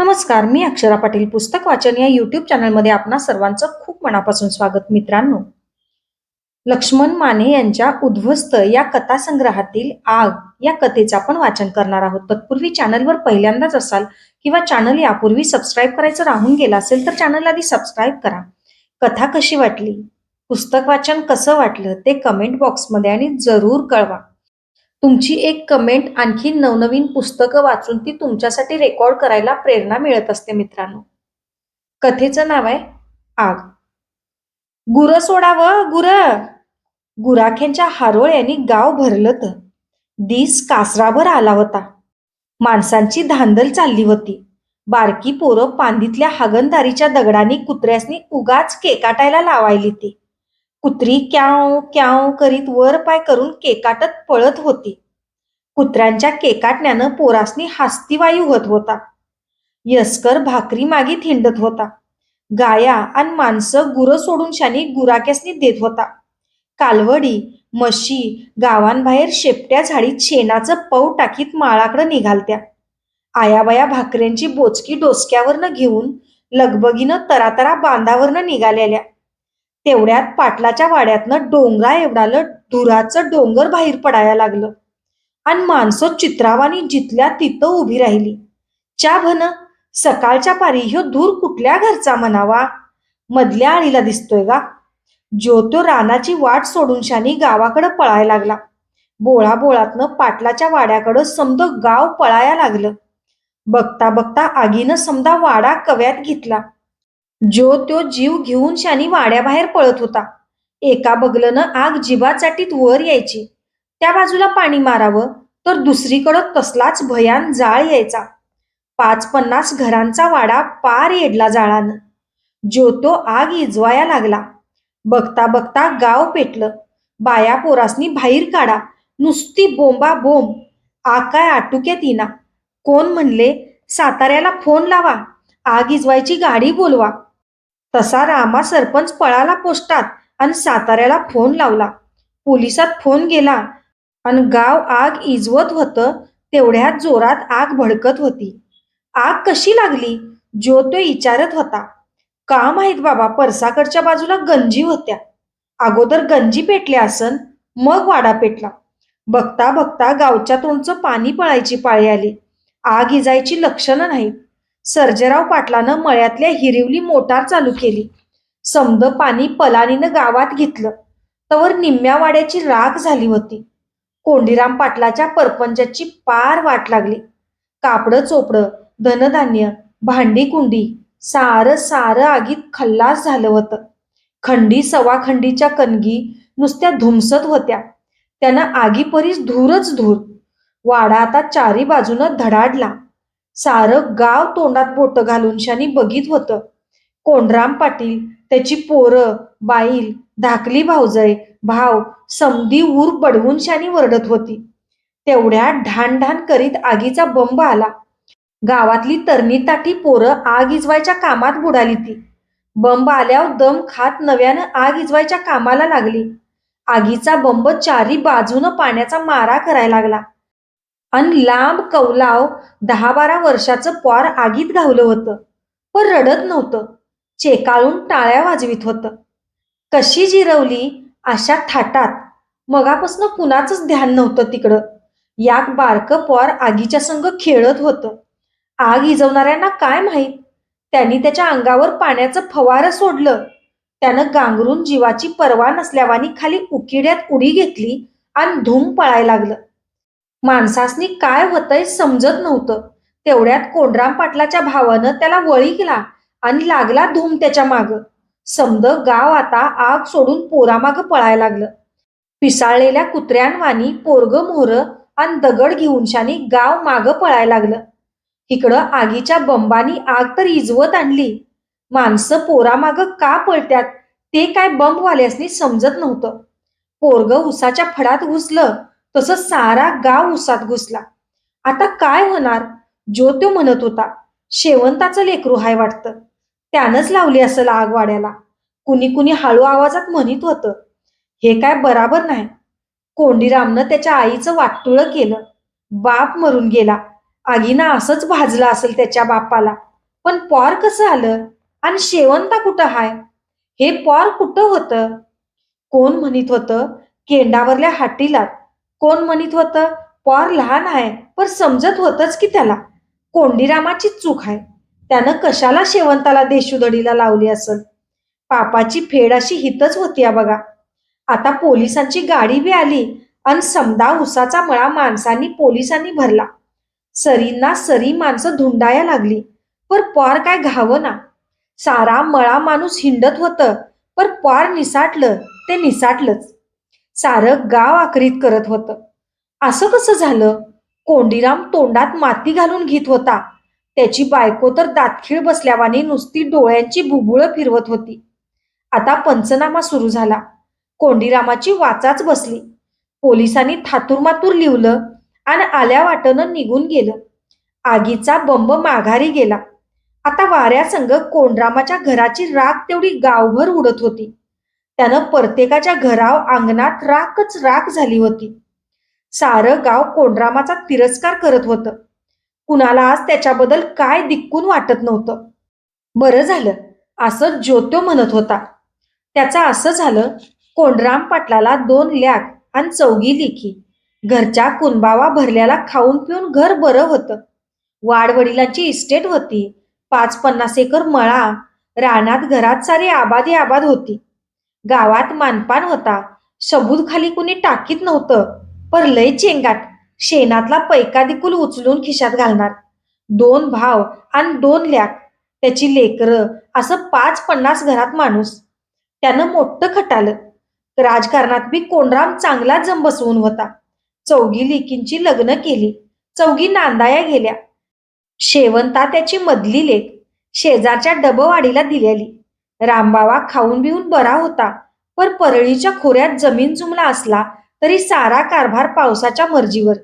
नमस्कार मी अक्षरा पाटील पुस्तक वाचन या युट्यूब चॅनलमध्ये आपणा सर्वांचं खूप मनापासून स्वागत मित्रांनो. लक्ष्मण माने यांच्या उद्ध्वस्त या कथासंग्रहातील आग या कथेचं आपण वाचन करणार आहोत. तत्पूर्वी चॅनलवर पहिल्यांदाच असाल किंवा चॅनल यापूर्वी सबस्क्राईब करायचं राहून गेला असेल तर चॅनल आधी सबस्क्राईब करा. कथा कशी वाटली? पुस्तक वाचन कसं वाटलं? ते कमेंट बॉक्समध्ये आणि जरूर कळवा. तुमची एक कमेंट आणखी नवनवीन पुस्तकं वाचून ती तुमच्यासाठी रेकॉर्ड करायला प्रेरणा मिळत असते मित्रांनो. कथेचं नाव आहे आग. गुरं सोडाव गुर! गुराख्यांच्या हारोळ यांनी गाव भरलं तर दिस कासराभर आला होता. माणसांची धांदल चालली होती. बारकी पोरं पांदीतल्या हागणदारीच्या दगडांनी कुत्र्यासनी उगाच केकाटायला लावायली ती. कुत्री क्याव क्याव करीत वर पाय करून केकाटत पळत होती. कुत्र्यांच्या केकाटण्यानं पोरासनी हास्तीवायू होत होता. यस्कर भाकरी मागे थिंडत होता. गाया आणि माणसं गुरं सोडून शानी गुराक्यासनी देत होता. कालवडी म्हशी गावांबाहेर शेपट्या झाडीत शेणाचं पव टाकीत माळाकडं निघालत्या. आयाबाया भाकऱ्यांची बोचकी डोसक्यावरनं घेऊन लगबगीनं तरातरा बांधावरनं निघालेल्या. तेवढ्यात पाटलाच्या वाड्यातनं डोंगरा एवढालं धुराचं डोंगर बाहेर पडायला लागलं. आणि माणसं चित्रावानी जिथल्या तिथं उभी राहिली. च्या भन सकाळच्या पारी ह्यो धूर कुठल्या घरचा म्हणावा? मधल्या आळीला दिसतोय गा. जो तो रानाची वाट सोडून शानी गावाकडं पळायला लागला. बोळा बोळातनं पाटलाच्या वाड्याकडं समद गाव पळाया लागलं. बघता बघता आगीनं समदा वाडा कव्यात घेतला. जो तो जीव घेऊन शानी वाड्याबाहेर पळत होता. एका बगलनं आग जिबाचाटीत वर यायची. त्या बाजूला पाणी मारावं तर दुसरीकडं तसलाच भयान जाळ यायचा. पाच पन्नास घरांचा वाडा पार येडला जाळानं. जो तो आग इजवाया लागला. बघता बघता गाव पेटलं. बाया पोरासनी बाहेर काढा. नुसती बोंबा बोंब आग काय आटुक्यात येईना कोण म्हणले साताऱ्याला फोन लावा. आग इजवायची गाडी बोलवा. तसा रामा सरपंच पळाला पोस्टात आणि साताऱ्याला फोन लावला. पोलिसात फोन गेला आणि गाव आग इजवत होतं तेवढ्यात जोरात आग भडकत होती. आग कशी लागली? जो तो विचारत होता. का माहीत बाबा परसाकडच्या बाजूला गंजी होत्या. अगोदर गंजी पेटल्या असन मग वाडा पेटला. बघता बघता गावच्या तोंडचं पाणी पळायची पाळी आली. आग इजायची लक्षणं नाहीत. सर्जेराव पाटलानं मळ्यातल्या हिरिवली मोटार चालू केली. समद पाणी पलानीनं गावात घेतलं. तवर निम्म्या वाड्याची राख झाली होती. कोंडीराम पाटलाच्या परपंचाची पार वाट लागली. कापडं चोपडं धनधान्य भांडी कुंडी सारं सारं आगीत खल्लास झालं होतं. खंडी सवाखंडीच्या कणगी नुसत्या धुमसत होत्या. त्यानं आगीपरीस धूरच धूर. वाडा आता चारी बाजूनं धडाडला. सारं गाव तोंडात बोट घालून शानी बघित होतं. कोंडराम पाटील त्याची पोरं बाईल धाकली भाऊजय भाव समधी ऊर बडवून शानी वरडत होती. तेवढ्या ढाणढाण करीत आगीचा बंब आला. गावातली तरणी ताटी पोरं आग इजवायच्या कामात बुडाली ती. बंब आल्यावर दम खात नव्यानं आग इजवायच्या कामाला लागली. आगीचा बंब चारी बाजूनं पाण्याचा मारा करायला लागला. आणि लांब कौलाव दहा बारा वर्षाचं पॉर आगीत घावलं होतं. पण रडत नव्हतं. चेकाळून टाळ्या वाजवीत होतं. कशी जिरवली अशा थाटात. मगापासनं कुणाचंच ध्यान नव्हतं तिकडं. याक बारकं पॉर आगीच्या संग खेळत होतं. आग इजवणाऱ्यांना काय माहीत? त्यांनी त्याच्या अंगावर पाण्याचं फवारं सोडलं. त्यानं गांगरून जीवाची पर्वा नसल्यावानी खाली उकिड्यात उडी घेतली आणि धूम पळायला लागलं. माणसासनी काय होतंय समजत नव्हतं. तेवढ्यात कोंडराम पाटलाच्या भावानं त्याला वळी केला आणि लागला धूम त्याच्या माग. समद गाव आता आग सोडून पोरामाग पळायला लागलं. पिसाळलेल्या कुत्र्यांवानी पोरग मोहर आणि दगड घेऊन शानी गाव माग पळायला लागलं. इकडं आगीच्या बंबानी आग तर इजवत आणली. माणसं पोरामाग का पळत्यात ते काय बंबवाल्यासनी समजत नव्हतं. पोरग उसाच्या फडात घुसलं तसं सारा गाव उसात घुसला. आता काय होणार? जो तो म्हणत होता शेवंताचं लेकरू हाय वाटतं. त्यानंच लावली असं आग वाड्याला. कुणी कुणी हळू आवाजात म्हणत होतं हे काय बराबर नाही. कोंडीरामनं त्याच्या आईचं वाटतुळं केलं. बाप मरून गेला. आगीनं असंच भाजलं असेल त्याच्या बापाला. पण पॉर कसं आलं? आणि शेवंता कुठं हाय? हे पॉर कुठं होतं? कोण म्हणत होतं? केंडावरल्या हाटीलात कोण म्हणत होतं? पॉर लहान आहे पण समजत होतच की त्याला. कोंडीरामाची चूक आहे. त्यानं कशाला शेवंताला देशुदडीला लावली असल? पापाची फेड अशी हितच होती या बघा. आता पोलिसांची गाडी बी आली आणि समदा उसाचा मळा माणसांनी पोलिसांनी भरला. सरींना सरी माणसं धुंडाया लागली. पर पॉर काय घावना? सारा मळा माणूस हिंडत होतं पर पॉर निसाटलं ते निसाटलंच. सारं गाव आकरीत करत होतं. असं कसं झालं? कोंडीराम तोंडात माती घालून घेत होता. त्याची बायको तर दातखीळ बसल्यावानी नुसती डोळ्यांची भुबुळं फिरवत होती. आता पंचनामा सुरू झाला. कोंडीरामाची वाचाच बसली. पोलिसांनी थातुरमातूर लिवलं आणि आल्या वाटनं निघून गेलं. आगीचा बंब माघारी गेला. आता वाऱ्यासंग कोंडरामाच्या घराची राग तेवढी गावभर उडत होती. त्यानं प्रत्येकाच्या घराव अंगणात राखच राख झाली होती. सारं गाव कोंडरामाचा तिरस्कार करत होतं. कुणाला आज त्याच्याबद्दल काय दिक्कून वाटत नव्हतं. बरं झालं असं ज्योत्यो म्हणत होता. त्याचं असं झालं कोंडराम पाटलाला दोन लॅक आणि चौघी लिखी घरच्या कुणबावा भरल्याला खाऊन पिऊन घर बरं होतं. वाडवडिलांची इस्टेट होती पाच पन्नास एकर मळा रानात घरात सारी आबादी आबाद होती. गावात मानपान होता. सबूत खाली कुणी टाकीत नव्हतं पर लय चेंगाट. शेणातला पैकादिकुल उचलून खिशात घालणार. दोन भाव आणि दोन लॅक. त्याची लेकरं असं पाच पन्नास घरात माणूस. त्यानं मोठं खटालं. राजकारणात बी कोंडराम चांगला जम बसवून होता. चौघी लेकींची लग्न केली. चौघी नांदाया गेल्या. शेवंता त्याची मधली लेख शेजारच्या डबवाडीला दिलेली. रामबावा खाऊन बिऊन बरा होता. पर परळीच्या खोऱ्यात जमीन जुमला असला तरी सारा कारभार पावसाच्या मर्जीवर.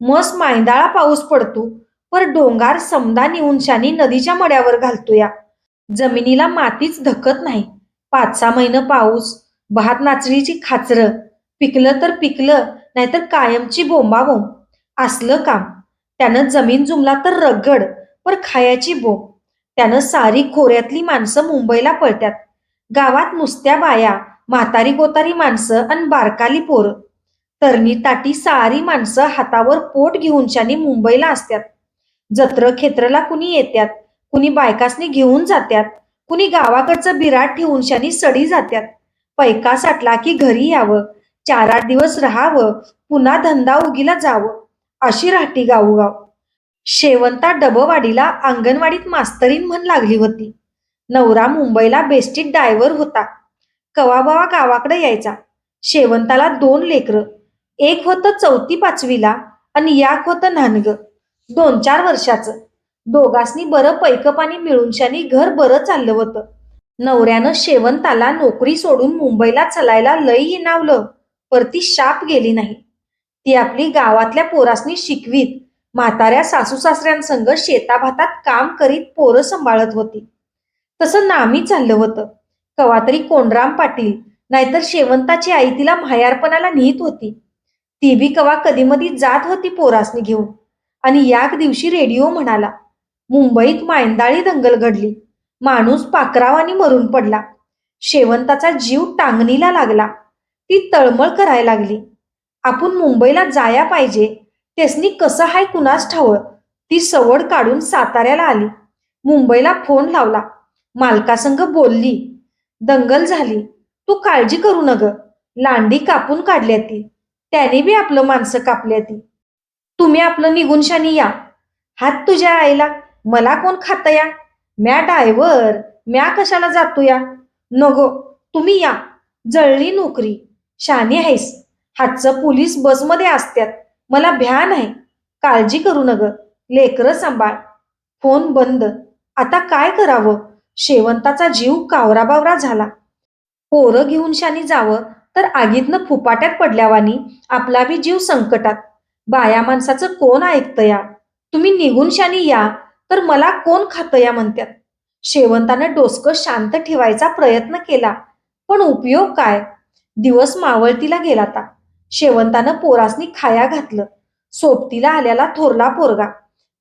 मस मायदाळा पाऊस पडतो पर डोंगार समदा निऊनशानी नदीच्या मड्यावर घालतोया. जमिनीला मातीच धकत नाही. पाच सहा महिनं पाऊस भात नाचणीची खाचरं पिकलं तर पिकलं नाहीतर कायमची बोंबाबोंब. असलं काम. त्यानं जमीन जुमला तर रगड पर खायाची बोंब. त्यानं सारी खोऱ्यातली माणसं मुंबईला पळत्यात. गावात नुसत्या बाया म्हातारी कोतारी माणसं आणि बारकाली पोरं. तरणी ताटी सारी माणसं हातावर पोट घेऊन शानी मुंबईला असत्यात. जत्र खेत्रला कुणी येत्यात कुणी बायकासनी घेऊन जात्यात कुणी गावाकडचं बिराट ठेवून शानी सडी जात्यात. पैका साठला की घरी यावं चार आठ दिवस राहावं पुन्हा धंदा उगीला जावं अशी राहती गावोगाव. शेवंता डबवाडीला अंगणवाडीत मास्तरीन म्हण लागली होती. नवरा मुंबईला बेस्टीत डायव्हर होता. कवाबावा गावाकडे यायचा. शेवंताला दोन लेकरं एक होतं चौथी पाचवीला आणि याक होतं नानग. दोन चार वर्षाचं. दोघांसनी बरं पैकपाणी मिळूनशानी घर बरं चाललं होतं. नवऱ्यानं शेवंताला नोकरी सोडून मुंबईला चलायला लई हिनावलं. परती शाप गेली नाही. ती आपली गावातल्या पोरासनी शिकवीत म्हाताऱ्या सासू सासऱ्यांसंग शेताभातात काम करीत पोरं सांभाळत होती. तसं नामी चाललं होतं. कवातरी कोंडराम पाटील नाहीतर शेवंताची आई तिला म्हायारपणाला नेत होती. ती बी कवा कधीमधी जात होती पोरासनी घेऊन. आणि याक दिवशी रेडिओ म्हणाला मुंबईत मायंदाळी दंगल घडली. माणूस पाकरावानी मरून पडला. शेवंताचा जीव टांगणीला लागला. ती तळमळ करायला लागली. आपण मुंबईला जाया पाहिजे तेसनी कसं हाय कुणास ठावं ती सवड काढून साताऱ्याला आली. मुंबईला फोन लावला. मालकासंग बोलली दंगल झाली. तू काळजी करू नग. लांडी कापून काढल्या ती. त्याने बी आपलं माणसं कापल्या ती. तुम्ही आपलं निघून शानी या. हात तुझ्या आईला. मला कोण खाता या? म्या डायव्हर. म्या कशाला जातो या? नगो तुम्ही या. जळली नोकरी. शानी आहेस. हातचं पोलीस बसमध्ये असत्यात. मला भ्या नाही. काळजी करू नग. लेकरं सांभाळ. फोन बंद. आता काय करावं? शेवंताचा जीव कावराबावरा झाला. पोरं घेऊन शानी जावं तर आगीतनं फुपाट्यात पडल्यावानी आपला बी जीव संकटात. बाया माणसाचं कोण ऐकतं या? तुम्ही निघून शानी या तर मला कोण खातं या म्हणत्यात. शेवंतानं डोसकं शांत ठेवायचा प्रयत्न केला. पण उपयोग काय? दिवस मावळतीला गेला आता शेवंतानं पोरासनी खाया घातलं. सोबतीला आल्याला थोरला पोरगा.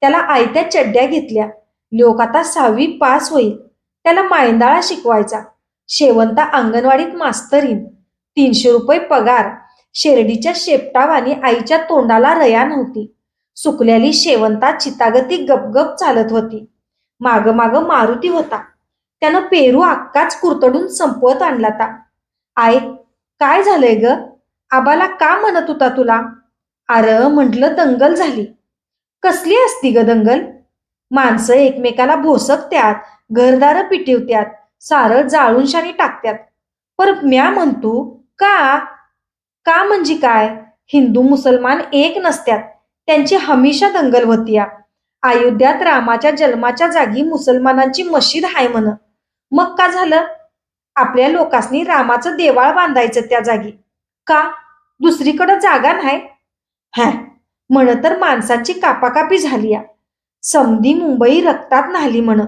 त्याला आयत्या चड्ड्या घेतल्या. लोक आता सहावी पास होईल. त्याला मायंदाळा शिकवायचा. शेवंता अंगणवाडीत मास्तरीन. तीनशे रुपये पगार. शेरडीच्या शेपटावानी आईच्या तोंडाला रया नव्हती. सुकलेली शेवंता चितागती गपगप चालत होती. माग माग मारुती होता. त्यानं पेरू अक्काच कुरतडून संपवत आणला ता. आय काय झालंय ग? आबाला का म्हणत होता तुला? अर म्हटलं दंगल झाली. कसली असती ग दंगल? माणसं एकमेकाला भोसकत्यात घरदार पिटिवत्यात सारं जाळूनशानी टाकत्यात. पर म्या म्हणतो का? का म्हणजे काय? हिंदू मुसलमान एक नसत्यात. त्यांची हमेशा दंगल होतीया अयोध्यात रामाच्या जन्माच्या जागी मुसलमानांची मशीद हाय म्हण. मग का झालं? आपल्या लोकांनी रामाचं देवाळ बांधायचं त्या जागी. का? दुसरीकडं जागा नाही? हॅ म्हण तर माणसाची कापाकापी झाली या समधी मुंबई रक्तात न्हाली म्हण.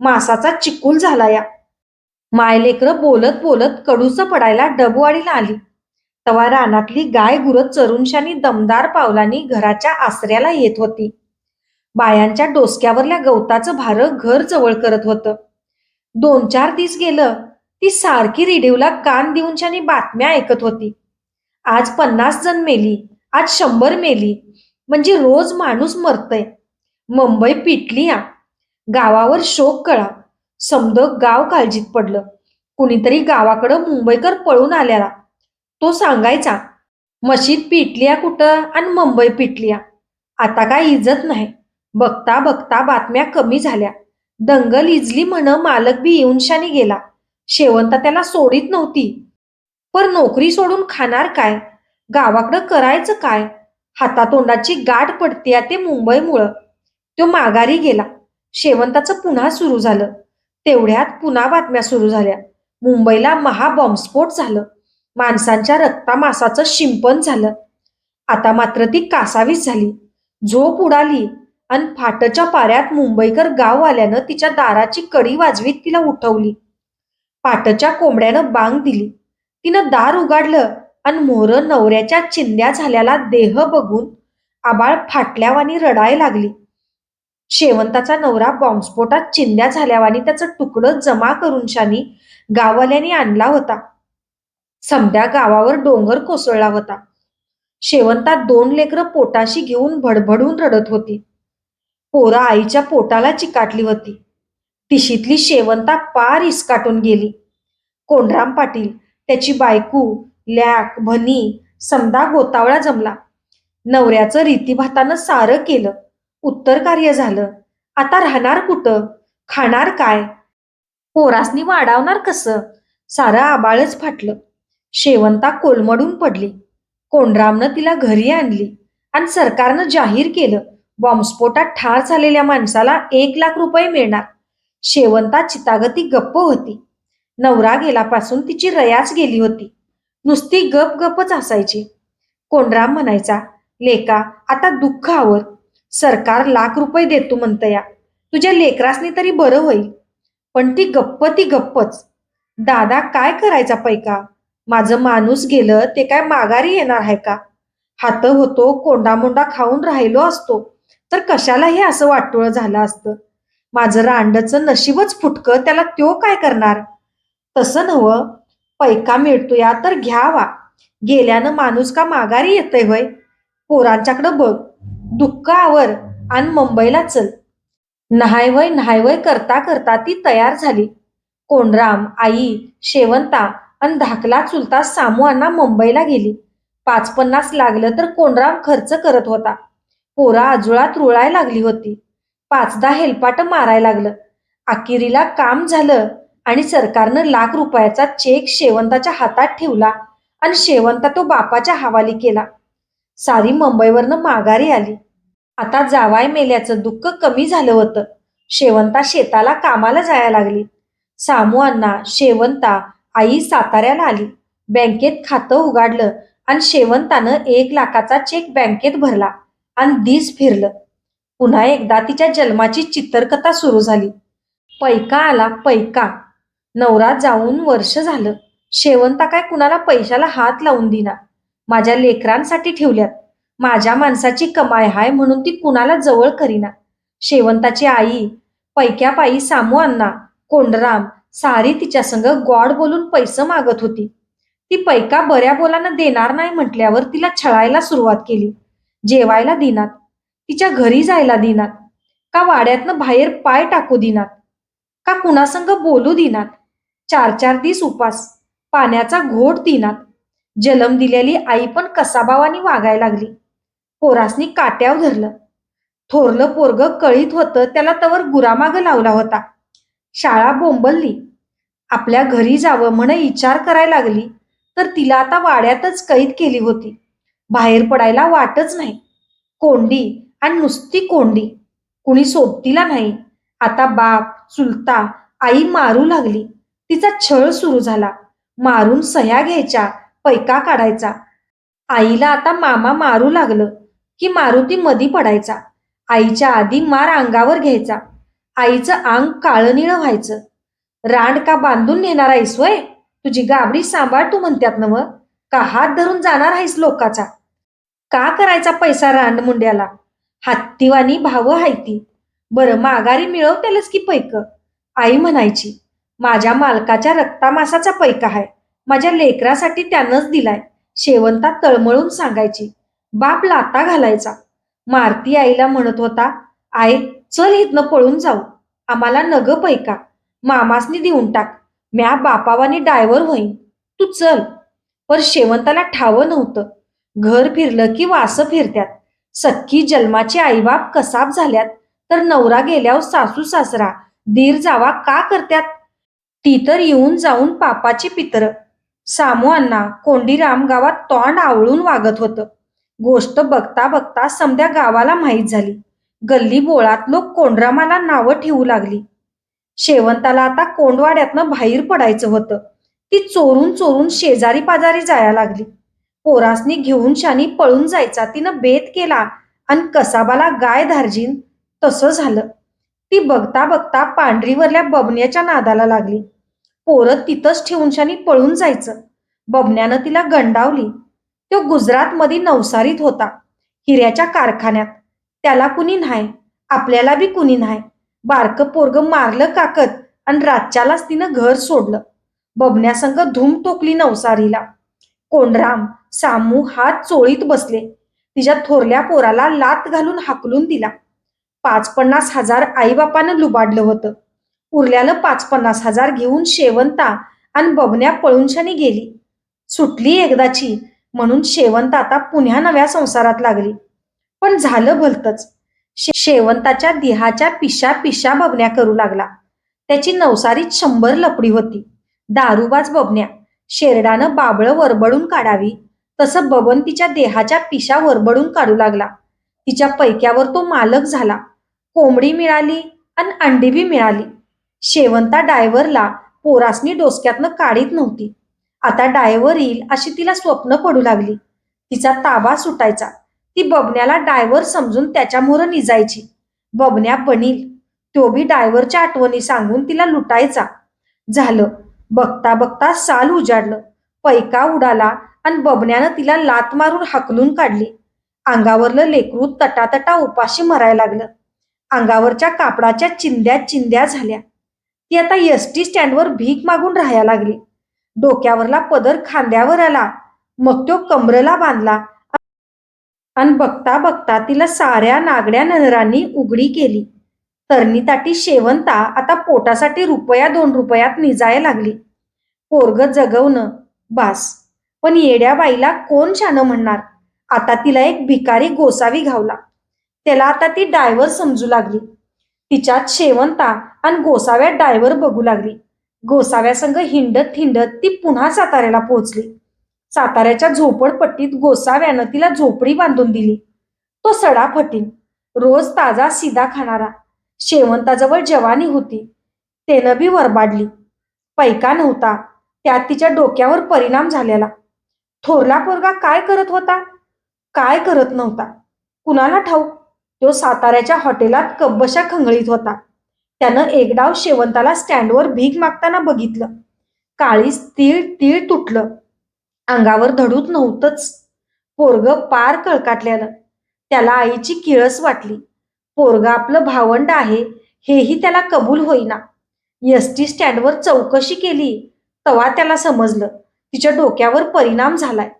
मासाचा चिकूल झाला या मायलेकर बोलत बोलत कडूस पडायला डबवाडीला आली. तवा रानातली गाय गुरत चरुणशानी दमदार पावलांनी घराच्या आसऱ्याला येत होती. बायांच्या डोसक्यावरल्या गवताचं भार घर जवळ करत होतं. दोन चार दिस गेलं ती सारखी रेडिओला कान देऊनशानी बातम्या ऐकत होती. आज पन्नास जण मेली आज शंभर मेली म्हणजे रोज माणूस मरतय. मुंबई पिटली या गावावर शोक कळा. समद गाव काळजीत पडलं. कुणीतरी गावाकडं मुंबईकर पळून आल्याला. तो सांगायचा मशीद पिटलीया कुठं आणि मुंबई पिटलीया. आता काय इजत नाही. बघता बघता बातम्या कमी झाल्या. दंगल इजली म्हण मालक बी येऊनशानी गेला. शेवंता त्याला सोडीत नव्हती. पर नोकरी सोडून खाणार काय? गावाकडं करायचं काय? हातातोंडाची गाठ पडते ते मुंबईमुळं. तो माघारी गेला. शेवंताचं पुन्हा सुरू झालं. तेवढ्यात पुन्हा बातम्या सुरू झाल्या. मुंबईला महाबॉम्बस्फोट झालं. माणसांच्या रक्तामासाचं शिंपण झालं. आता मात्र ती कासावीस झाली. झोप उडाली आणि फाटच्या पाऱ्यात मुंबईकर गाव आल्यानं तिच्या दाराची कडी वाजवीत तिला उठवली. पाटच्या कोंबड्यानं बांग दिली. तिनं दार उघडलं आणि मोर नवऱ्याच्या चिंध्या झाल्याला देह बघून आबाळ फाटल्यावानी रडाय लागली. शेवंताचा नवरा बॉम्बस्फोटात चिंध्या झाल्यावानी त्याचं तुकडं जमा करून शानी गाववाल्यांनी आणला होता. समद्या गावावर डोंगर कोसळला होता. शेवंतात दोन लेकरं पोटाशी घेऊन भडभडून रडत होती. पोरा आईच्या पोटाला चिकाटली होती. तिशीतली शेवंता पार इसकाटून गेली. कोंडराम पाटील त्याची बायकू लॅक भनी समदा गोतावळा जमला. नवऱ्याचं रीतीभातानं सारं केलं. उत्तर कार्य झालं. आता राहणार कुठं? खाणार काय? पोरासनी वाढवणार कसं? सारं आबाळच फाटलं. शेवंता कोलमडून पडली. कोंडरामनं तिला घरी आणली. आणि सरकारनं जाहीर केलं बॉम्बस्फोटात ठार झालेल्या माणसाला एक लाख रुपये मिळणार. शेवंता चितागती गप्प होती. नवरा गेल्यापासून तिची रयाच गेली होती. नुसती गप गपच असायची कोंडराम म्हणायचा लेका आता दुःख आवर. सरकार लाख रुपये देतो म्हणतया. तुझ्या लेकरासनी तरी बरं होईल. पण ती गप्प ती गप्पच. दादा काय करायचा पैका? माझं माणूस गेलं ते काय माघारी येणार आहे का? हात होतो कोंडामोंडा खाऊन राहिलो असतो. तर कशाला हे असं वाटोळं झालं असतं? माझं रांडचं नशीबच फुटकं त्याला त्यो काय करणार? तसं नवं पैका मिळतो या तर घ्यावा. गेल्यानं माणूस का माघारी येतय होय? पोरांच्याकडं बघ. दुःख आवर आणि मुंबईला चल. नहाय वय न्हाय वय करता करता ती तयार झाली. कोंडराम आई शेवंता आणि धाकला चुलता सामू अण्णा मुंबईला गेली. पाच पन्नास लागलं तर कोंडराम खर्च करत होता. पोरा आजुळात रुळाय लागली होती. पाचदा हेलपाट मारायला लागलं. अखेरीला काम झालं. आणि सरकारनं लाख रुपयाचा चेक शेवंताच्या हातात ठेवला आणि शेवंता तो बापाच्या हवाली केला. सारी मुंबईवरनं माघारी आली. आता जावाय मेल्याचं दुःख कमी झालं होतं. शेवंता शेताला कामाला जायला लागली. सामू अण्णा शेवंता आई साताऱ्याला आली. बँकेत खातं उघडलं आणि शेवंतानं एक लाखाचा चेक बँकेत भरला आणि दिस फिरलं. पुन्हा एकदा तिच्या जन्माची चित्रकथा सुरू झाली. पैका आला पैका. नवरा जाऊन वर्ष झालं. शेवंता काय कुणाला पैशाला हात लावून दिना माझ्या लेकरांसाठी ठेवल्यात. माझ्या माणसाची कमाई हाय म्हणून ती कुणाला जवळ करीना? शेवंताची आई पैक्यापायी सामू अण्णा कोंडराम सारी तिच्या संग गॉड बोलून पैसे मागत होती. ती पैका बऱ्या बोलानं देणार नाही म्हटल्यावर तिला छळायला सुरुवात केली. जेवायला दिनात तिच्या घरी जायला दिनात का वाड्यातनं बाहेर पाय टाकू दिनात का कुणासंग बोलू दिनात चार चार दिस उपास. पाण्याचा घोट दिनात जलम दिलेली आई पण कसाबावानी वागायला लागली. पोरासनी काट्याव धरलं. थोरलं पोरग कळीत होतं त्याला तवर गुरामाग लावला होता. शाळा बोंबलली. आपल्या घरी जावं म्हण विचार करायला लागली तर तिला आता वाड्यातच कैद केली होती. बाहेर पडायला वाटच नाही. कोंडी आणि नुसती कोंडी. कुणी सोबतीला नाही. आता बाप चुलता आई मारू लागली. तिचा छळ सुरू झाला. मारून सह्या घ्यायच्या पैका काढायचा. आईला आता मामा मारू लागलं की मारुती मधी पडायचा. आईच्या आधी मार अंगावर घ्यायचा. आईचं अंग काळनिळ व्हायचं. रांड का बांधून नेणार आहेस वय? तुझी गाबडी सांभाळ तू म्हणत्यात नव का हात धरून जाणार आहेस लोकाचा? का करायचा पैसा रांड मुंड्याला? हत्तीवानी भाव हायती. बरं माघारी मिळवतेलच की पैक? आई म्हणायची माझ्या मालकाच्या रक्तामासाचा पैका आहे माझ्या लेकरासाठी त्यानंच दिलाय. शेवंता तळमळून सांगायची. बाप लाता घालायचा. मारती आईला म्हणत होता आई चल इथनं पळून जाऊ. आम्हाला नग पैका. मामासनी देऊन टाक. म्या बापावानी डायव्हर होईन तू चल. पर शेवंताला ठावं नव्हतं. घर फिरलं की वास फिरत्यात. सख्खी जन्माचे आईबाप कसाब झाल्यात तर नवरा गेल्यावर सासू सासरा दीर जावा का करत्यात? ती तर येऊन जाऊन पापाची पितर. सामू अण्णा कोंडीराम गावात तोंड आवळून वागत होतं. गोष्ट बघता बघता समध्या गावाला माहीत झाली. गल्ली बोळात लोक कोंडरामाला नावं ठेवू लागली. शेवंताला आता कोंडवाड्यातनं बाहेर पडायचं होतं. ती चोरून चोरून शेजारी पाजारी जाया लागली. पोरासनी घेऊन शानी पळून जायचा तिनं बेत केला आणि कसाबाला गाय धारजीन तसं झालं. ती बघता बघता पांढरीवरल्या बबण्याच्या नादाला लागली. पोरं तिथंच ठेवून शानी पळून जायचं. बबण्यानं तिला गंडावली. तो गुजरात मध्ये नवसारीत होता. हिऱ्याच्या कारखान्यात. त्याला कुणी नाही आपल्याला बी कुणी नाही बारक पोरग मारलं काकत आणि रातच्यालाच तिनं घर सोडलं. बबण्यासंग धूम टोकली नवसारीला. कोंडराम सामू हात चोळीत बसले. तिच्या थोरल्या पोराला लात घालून हाकलून दिला. पाच पन्नास हजार आईबापानं लुबाडलं होतं. उरल्यानं पाच पन्नास हजार घेऊन शेवंता आणि बबन्या पळूनशानी गेली. सुटली एकदाची म्हणून शेवंत आता पुन्हा नव्या संसारात लागली. पण झालं भलतच. शेवंताच्या देहाच्या पिशा पिशा बबन्या करू लागला. त्याची नवसारीत शंभर लपडी होती. दारूबाज बबन्या शेरडानं बाबळं वरबडून काढावी तसं बबन तिच्या देहाच्या पिशा वरबडून काढू लागला. तिच्या पैक्यावर तो मालक झाला. कोंबडी मिळाली आणि अंडी बी मिळाली. शेवंता डायव्हरला पोरासनी डोसक्यातनं काढीत नव्हती. आता डायव्हर येईल अशी तिला स्वप्न पडू लागली. तिचा ताबा सुटायचा. ती बबण्याला डायव्हर समजून त्याच्यामोर निजायची. बबण्या बनील. तो बी डायव्हरच्या आठवणी सांगून तिला लुटायचा. झालं. बघता बघता साल उजाडलं. पैका उडाला आणि बबण्यानं तिला लात मारून हाकलून काढली. अंगावरलं लेकरू तटातटा उपाशी मरायला लागलं. अंगावरच्या कापडाच्या चिंध्या चिंध्या झाल्या. ती आता एस टी स्टँडवर भीक मागून राहायला लागली. डोक्यावरला पदर खांद्यावर आला. मग तो कमरेला बांधला. आणि बघता बघता तिला साऱ्या नागड्या नहरांनी उघडी केली. तरणी ताटी शेवंता आता पोटासाठी रुपया दोन रुपयात निजायला लागली. पोरग जगवणं बास. पण येड्या बाईला कोण शानं म्हणणार? आता तिला एक भिकारी गोसावी घावला. त्याला आता ती डायव्हर समजू लागली. तिच्यात शेवंता आणि गोसाव्या डायव्हर बघू लागली. गोसाव्यासंग हिंडत हिंडत ती पुन्हा साताऱ्याला पोहोचली. साताऱ्याच्या झोपडपट्टीत गोसाव्यानं तिला झोपडी बांधून दिली. तो सडा फटीन रोज ताजा सिदा खाणारा. शेवंताजवळ जवानी होती. तेनं बी वरबाडली. पैका नव्हता. त्यात तिच्या डोक्यावर परिणाम झालेला. थोरला पोरगा काय करत होता? काय करत नव्हता? कुणाला ठाऊक? तो साताऱ्याच्या हॉटेलात कब्बशा खंगळीत होता. त्यानं एकडाव शेवंताला स्टँडवर भीक मागताना बघितलं. काळीस तीळ तीळ तुटलं. अंगावर धडूत नव्हतंच. पोरग पार कळकाटल्यानं. त्याला आईची किळस वाटली. पोरग आपलं भावंड आहे हेही त्याला कबूल होईना. एस टी स्टँडवर चौकशी केली तवा त्याला समजलं. तिच्या डोक्यावर परिणाम झालाय.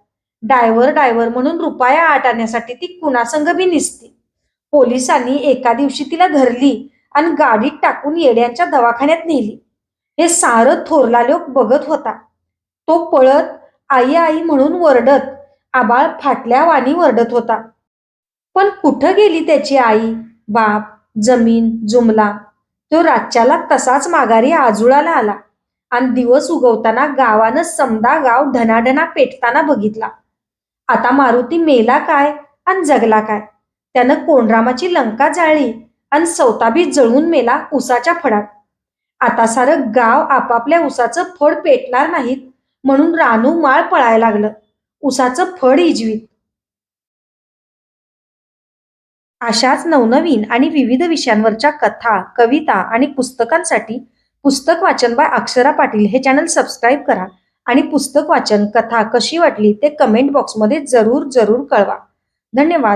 डायव्हर डायव्हर म्हणून रुपया आट आणण्यासाठी ती कुणासंग बी निसती. पोलिसांनी एका दिवशी तिला धरली आणि गाडीत टाकून येड्यांच्या दवाखान्यात नेली. हे सारं थोरला लोक बघत होता. तो पळत आई आई म्हणून वरडत आबाळ फाटल्या वाणी वरडत होता. पण कुठं गेली त्याची आई? बाप जमीन जुमला. तो राज्याला तसाच माघारी आजुळाला आला आणि दिवस उगवताना गावानं समदा गाव धनाढना पेटताना बघितला. आता मारुती मेला काय आणि जगला काय? त्यानं कोंडरामाची लंका जाळली आणि सौताबी जळून मेला उसाच्या फडात. आता सारं गाव आपापल्या उसाचं फड पेटणार नाहीत म्हणून रानू माळ पळायला लागलं. उसाचं फड हिजवीत अशाच नवनवीन आणि विविध विषयांवरच्या कथा कविता आणि पुस्तकांसाठी पुस्तक वाचन बाय अक्षरा पाटील हे चॅनल सबस्क्राईब करा आणि पुस्तक वाचन कथा कशी वाटली ते कमेंट बॉक्समध्ये जरूर जरूर कळवा. धन्यवाद.